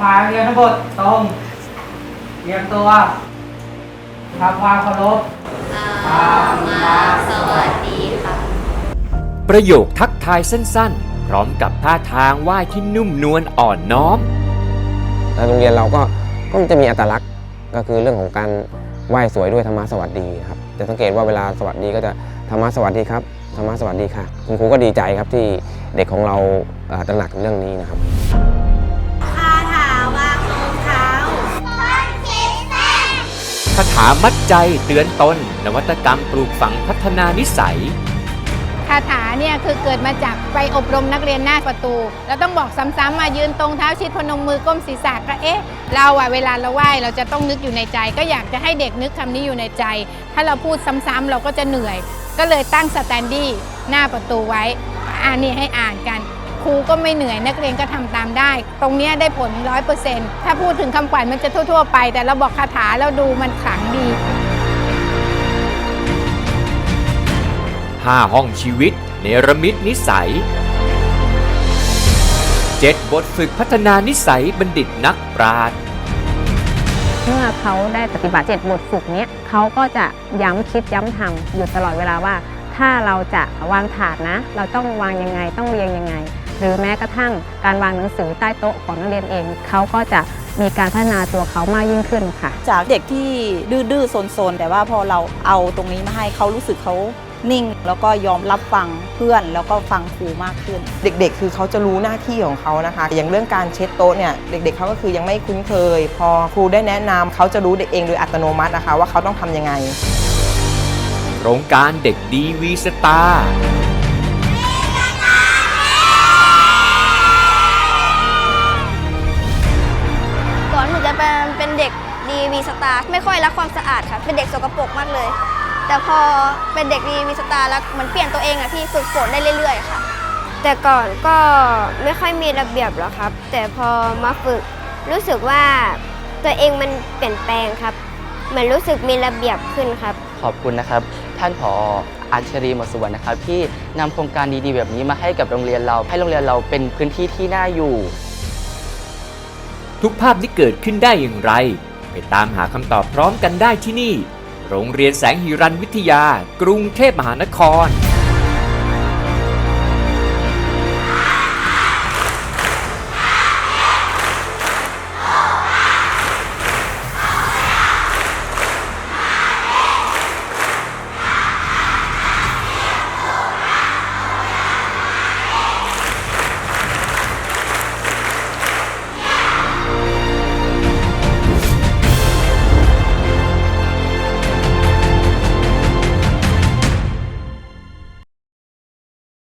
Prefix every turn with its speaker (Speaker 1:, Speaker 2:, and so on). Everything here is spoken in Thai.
Speaker 1: พาเรียนทั้งหมดตรงเตรียมตัวทำความเคารพ
Speaker 2: มาสวัสดีค่ะ
Speaker 3: ประโยคทักทายสั้นๆ พร้อมกับท่าทางไหว้ที่นุ่มนวลอ่อนน้อม
Speaker 4: แล้วโรงเรียนเราก็ก็จะมีอัตลักษณ์ก็คือเรื่องของการไหว้สวยด้วยธรรมะสวัสดีครับจะสังเกตว่าเวลาสวัสดีก็จะธรรมะสวัสดีครับธรรมะสวัสดีค่ะ คุณครูก็ดีใจครับที่เด็กของเราเอ่อตระหนักเรื่องนี้นะครับ
Speaker 2: คาถามั
Speaker 3: ดใจเตือนตนนวัตกรรมปลูกฝังพัฒนานิสัย
Speaker 5: คาถาเนี่ยคือเกิดมาจากไปอบรมนักเรียนหน้าประตู แล้วต้องบอกซ้ำๆมายืนตรงเท้าชิดพนมมือก้มศีรษะก็เอ๊ะ เราอะเวลาเราไหว้เราจะต้องนึกอยู่ในใจ ก็อยากจะให้เด็กนึกคำนี้อยู่ในใจ ถ้าเราพูดซ้ำๆเราก็จะเหนื่อย ก็เลยตั้งสแตนดี้หน้าประตูไว้อ่านี่ให้อ่านกัน ครูก็ไม่เหนื่อยนักเรียนก็ทำตามได้ ตรงเนี้ยได้ผลร้อยเปอร์เซ็นต์ถ้าพูดถึงคำขวัญมันจะทั่ว ๆ ไป แต่เราบอกคาถาแล้วดูมันขลังดี
Speaker 3: 5 ห้องชีวิต เนรมิตนิสัย 7 บทฝึกพัฒนานิสัยบัณฑิตนักปราชญ์
Speaker 6: เมื่อเขาได้ปฏิบัติเจ็ดบทฝึกเนี้ยเขาก็จะย้ำคิดย้ำทำอยู่ตลอดเวลาว่า ถ้าเราจะวางถาดนะ เราต้องวางยังไงต้องเรียงยังไงห รือแม้กระทั่งการวางหนังสือใต้โต๊ะของนักเรียนเองเขาก็จะมีการพัฒนาตัวเขามากยิ่งขึ้นค่ะ
Speaker 7: จากเด็กที่ดื้อๆโซนๆแต่ว่าพอเราเอาตรงนี้มาให้เขารู้สึกเขานิ่ง แล้วก็ยอมรับฟังเพื่อนแล้วก็ฟังครูมากขึ้น
Speaker 8: เด็กๆ คือเขาจะรู้หน้าที่ของเขานะคะ อย่างเรื่องการเช็ดโต๊ะเนี่ยเด็กๆเขาก็คือยังไม่คุ้นเคย พอครูได้แนะนำเขาจะรู้เด็กเองโดยอัตโนมัตินะคะ ว่าเขาต้องทำยังไง
Speaker 3: โครงการเด็กดีวีสตาร์
Speaker 2: ตาร์ไม่ค่อยรักความสะอาดค่ะ เป็นเด็กสกปรกมากเลย แต่พอเป็นเด็กดีวีสตาร์แล้วเหมือนเปลี่ยนตัวเองอะพี่ฝึกฝนได้เรื่อยๆค่ะ
Speaker 9: แต่ก่อนก็ไม่ค่อยมีระเบียบหรอกครับ แต่พอมาฝึกรู้สึกว่าตัวเองมันเปลี่ยนแปลงครับ เหมือนรู้สึกมีระเบียบขึ้นครับ
Speaker 10: ขอบคุณนะครับ ท่านผออัญชรีหมดสุวรรณนะครับ ที่นำโครงการดีๆแบบนี้มาให้กับโรงเรียนเรา ให้โรงเรียนเราเป็นพื้นที่ที่น่าอยู่
Speaker 3: ทุกภาพที่เกิดขึ้นได้อย่างไร ไปตามหาคำตอบพร้อมกันได้ที่นี่ โรงเรียนแสงหิรันวิทยา กรุงเทพมหานคร